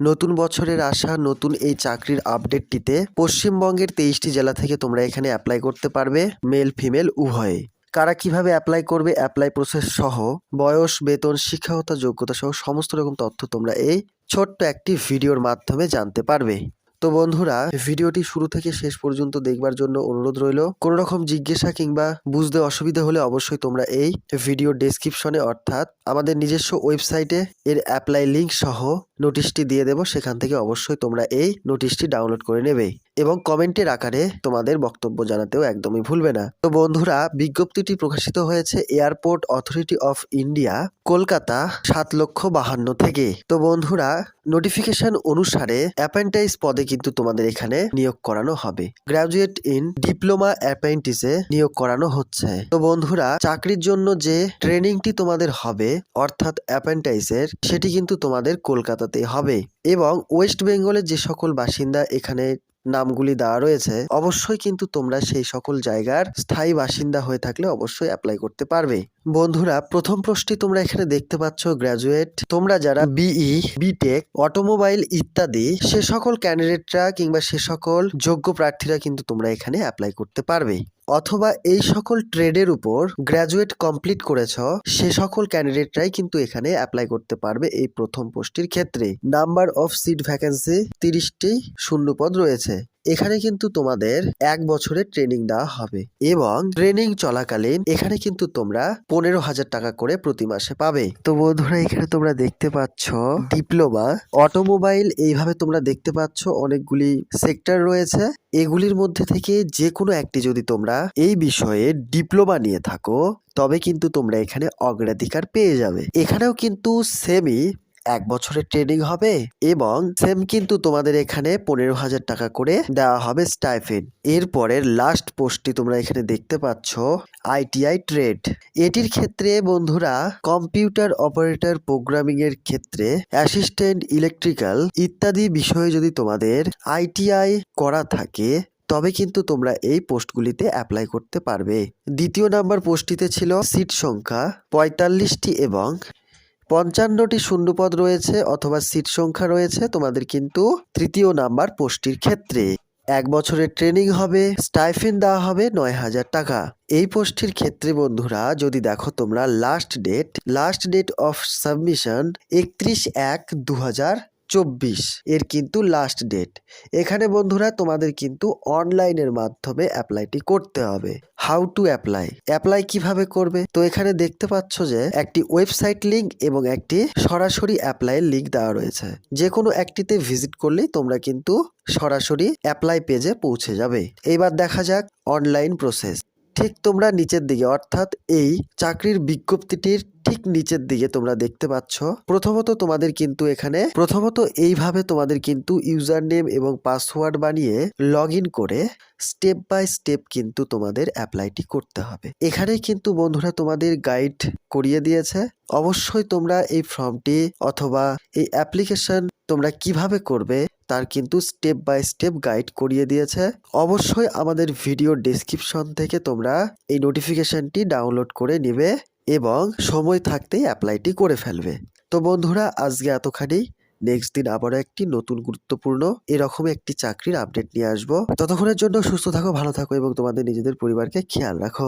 নতুন বছরের আসা নতুন এই চাকরির আপডেটটিতে পশ্চিমবঙ্গের তেইশটি জেলা থেকে তোমরা এখানে অ্যাপ্লাই করতে পারবে মেল ফিমেল উভয়ে। কারা কীভাবে অ্যাপ্লাই করবে অ্যাপ্লাই প্রসেস সহ বয়স, বেতন, শিক্ষাগত যোগ্যতা সহ সমস্ত রকম তথ্য তোমরা এই ছোট্ট একটি ভিডিওর মাধ্যমে জানতে পারবে। তো বন্ধুরা, ভিডিওটি শুরু থেকে শেষ পর্যন্ত দেখবার জন্য অনুরোধ রইল। কোনো রকম জিজ্ঞাসা কিংবা বুঝতে অসুবিধা হলে অবশ্যই তোমরা এই ভিডিও ডেসক্রিপশনে অর্থাৎ আমাদের নিজস্ব ওয়েবসাইটে এর অ্যাপ্লাই লিঙ্ক সহ নোটিশটি দিয়ে দেবো, সেখান থেকে অবশ্যই তোমরা এই নোটিশটি ডাউনলোড করে নেবে এবং কমেন্টের আকারে তোমাদের বক্তব্য জানাতেও একদমই ভুলবে না। তো বন্ধুরা, বিজ্ঞপ্তিটি প্রকাশিত হয়েছে airport authority of India Kolkata, সাত লক্ষ বাহান্ন থেকে। তো বন্ধুরা নোটিফিকেশন অনুসারে অ্যাপেন্টাইজ পদে কিন্তু তোমাদের এখানে নিয়োগ করানো হবে। গ্রাজুয়েট ইন ডিপ্লোমা অ্যাপেন্টিসে নিয়োগ করানো হচ্ছে। তো বন্ধুরা, চাকরির জন্য যে ট্রেনিংটি তোমাদের হবে, অর্থাৎ অ্যাপেন্টাইসের সেটি কিন্তু তোমাদের কলকাতাতে হবে। এবং ওয়েস্ট বেঙ্গলের যে সকল বাসিন্দা এখানে নামগুলি দেওয়া রয়েছে, অবশ্যই কিন্তু তোমরা সেই সকল জায়গার স্থায়ী বাসিন্দা হয়ে থাকলে অবশ্যই অ্যাপ্লাই করতে পারবে। বন্ধুরা, প্রথম প্রশ্নটি তোমরা এখানে দেখতে পাচ্ছ গ্র্যাজুয়েট তোমরা যারা বিই বিটেক অটোমোবাইল ইত্যাদি, সে সকল ক্যান্ডিডেটরা কিংবা সে সকল যোগ্য প্রার্থীরা কিন্তু তোমরা এখানে অ্যাপ্লাই করতে পারবে। অথবা এই সকল ট্রেডের উপর গ্র্যাজুয়েট কমপ্লিট করেছ, সে সকল ক্যান্ডিডেটরাই কিন্তু এখানে অ্যাপ্লাই করতে পারবে এই প্রথম পোস্টটির ক্ষেত্রে। নাম্বার অফ সিট ভ্যাকেন্সি তিরিশটি শূন্যপদ রয়েছে। এখানে কিন্তু তোমাদের এক বছরের ট্রেনিং দেওয়া হবে এবং ট্রেনিং চলাকালীন এখানে কিন্তু তোমরা পনেরো হাজার টাকা করে প্রতি মাসে পাবে। তো বন্ধুরা, এখানে তোমরা দেখতে পাচ্ছ ডিপ্লোমা। অটোমোবাইল এইভাবে তোমরা দেখতে পাচ্ছ অনেকগুলি সেক্টর রয়েছে। এগুলির মধ্যে থেকে যে কোনো একটি যদি তোমরা এই বিষয়ে ডিপ্লোমা নিয়ে থাকো, তবে কিন্তু তোমরা এখানে অগ্রাধিকার পেয়ে যাবে। এখানেও কিন্তু সেমই এক বছরের ট্রেনিং হবে এবং সেম কিন্তু তোমাদের এখানে পনেরো হাজার টাকা করে দেওয়া হবে স্টাইফেন। এরপরের লাস্ট পোস্টটি তোমরা এখানে দেখতে পাচ্ছ আইটিআই ট্রেড এটির ক্ষেত্রে বন্ধুরা কম্পিউটার অপারেটর প্রোগ্রামিং এর ক্ষেত্রে অ্যাসিস্ট্যান্ট ইলেকট্রিক্যাল ইত্যাদি বিষয়ে যদি তোমাদের আইটিআই করা থাকে, তবে কিন্তু তোমরা এই পোস্টগুলিতে অ্যাপ্লাই করতে পারবে। দ্বিতীয় নাম্বার পোস্টটিতে ছিল সিট সংখ্যা পঁয়তাল্লিশটি এবং পঞ্চান্নটি শূন্যপদ রয়েছে অথবা সিট সংখ্যা রয়েছে, তোমাদের কিন্তু তৃতীয় নাম্বার পোস্টটির ক্ষেত্রে। এক বছরের ট্রেনিং হবে, স্টাইফিন দেওয়া হবে নয় হাজার টাকা। এই পোস্টটির ক্ষেত্রে বন্ধুরা, যদি দেখো তোমরা last date last date of submission একত্রিশ এক দু চব্বিশ। এর কিন্তু লাস্ট ডেট এখানে বন্ধুরা, তোমাদের কিন্তু অনলাইনের মাধ্যমে অ্যাপ্লাইটি করতে হবে। হাউ টু অ্যাপ্লাই অ্যাপ্লাই কীভাবে করবে? তো এখানে দেখতে পাচ্ছ যে, একটি ওয়েবসাইট লিঙ্ক এবং একটি সরাসরি অ্যাপ্লাইয়ের লিঙ্ক দেওয়া রয়েছে। যে কোনো একটিতে ভিজিট করলেই তোমরা কিন্তু সরাসরি অ্যাপ্লাই পেজে পৌঁছে যাবে। এবার দেখা যাক অনলাইন প্রসেস ঠিক তোমরা নিচের দিকে, অর্থাৎ এই চাকরির বিজ্ঞপ্তিটির ঠিক নিচের দিকে তোমরা দেখতে পাচ্ছ। প্রথমত তোমাদের কিন্তু এখানে, প্রথমত এইভাবে তোমাদের কিন্তু ইউজার নেম এবং পাসওয়ার্ড বানিয়ে লগ করে স্টেপ বাই স্টেপ কিন্তু তোমাদের অ্যাপ্লাইটি করতে হবে। এখানে কিন্তু বন্ধুরা তোমাদের গাইড করিয়ে দিয়েছে। অবশ্যই তোমরা এই ফর্মটি অথবা এই অ্যাপ্লিকেশন তোমরা কীভাবে করবে তার কিন্তু স্টেপ বাই স্টেপ গাইড করিয়ে দিয়েছে। অবশ্যই আমাদের ভিডিও ডেসক্রিপশন থেকে তোমরা এই নোটিফিকেশনটি ডাউনলোড করে নিবে এবং সময় থাকতেই অ্যাপ্লাইটি করে ফেলবে। তো বন্ধুরা, আজকে এতখানি। নেক্সট দিন আবারও একটি নতুন গুরুত্বপূর্ণ, এরকম একটি চাকরির আপডেট নিয়ে আসব। ততক্ষণের জন্য সুস্থ থাকো, ভালো থাকো এবং তোমাদের নিজেদের পরিবারকে খেয়াল রাখো।